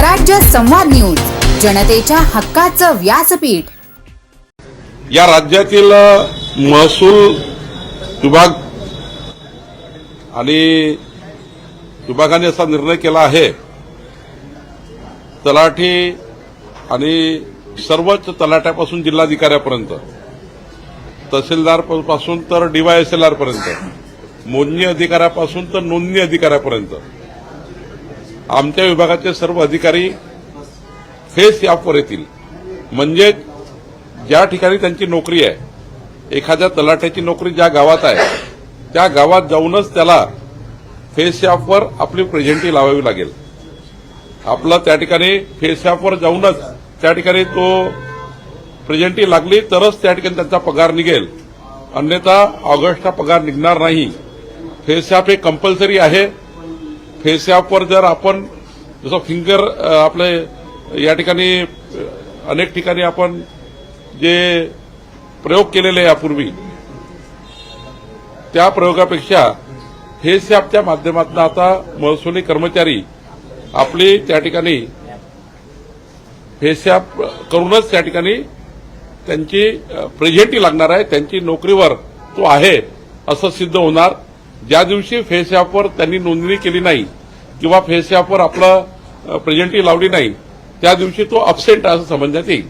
स्वराज्य संवाद न्यूज जनतेच्या हक्काचं व्यासपीठ. या राज्यातील महसूल विभाग आणि विभागाने असा निर्णय केला आहे. तलाठी आणि सर्वच तलाट्यापासून जिल्हाधिकाऱ्यापर्यंत तहसीलदारपासून तर डीवायएसएलआरपर्यंत मोजणी अधिकाऱ्यापासून तर नोंदणी अधिकाऱ्यापर्यंत आमच्या विभागाचे सर्व अधिकारी फेस ॲपवर येतील म्हणजे ज्या ठिकाणी त्यांची नोकरी आहे एखाद्या तलाठ्याची नोकरी ज्या गावात आहे त्या गावात जाऊनच त्याला फेस ॲपवर आपली प्रेझेंटी लावावी लागेल. आपला त्या ठिकाणी फेस ॲपवर जाऊनच त्या ठिकाणी तो प्रेझेंटी लागली तरच त्या ठिकाणी त्यांचा पगार निघेल. अन्यथा ऑगस्टचा पगार निघणार नाही. फेस ॲप हे कंपल्सरी आहे. फेस ॲपवर जर आपण जसं फिंगर आपले या ठिकाणी अनेक ठिकाणी आपण जे प्रयोग केलेले यापूर्वी त्या प्रयोगापेक्षा फेस ॲपच्या माध्यमातून आता महसुली कर्मचारी आपली त्या ठिकाणी फेस ॲप करूनच त्या ठिकाणी त्यांची प्रेझेंटी लागणार आहे त्यांची नोकरीवर तो आहे असं सिद्ध होणार. ज्या दिवशी फेस ॲपवर त्यांनी नोंदणी केली नाही किंवा फेस ॲपवर आपलं प्रेझेंटी लावली नाही त्या दिवशी तो अबसेंट असं समजण्यात येईल.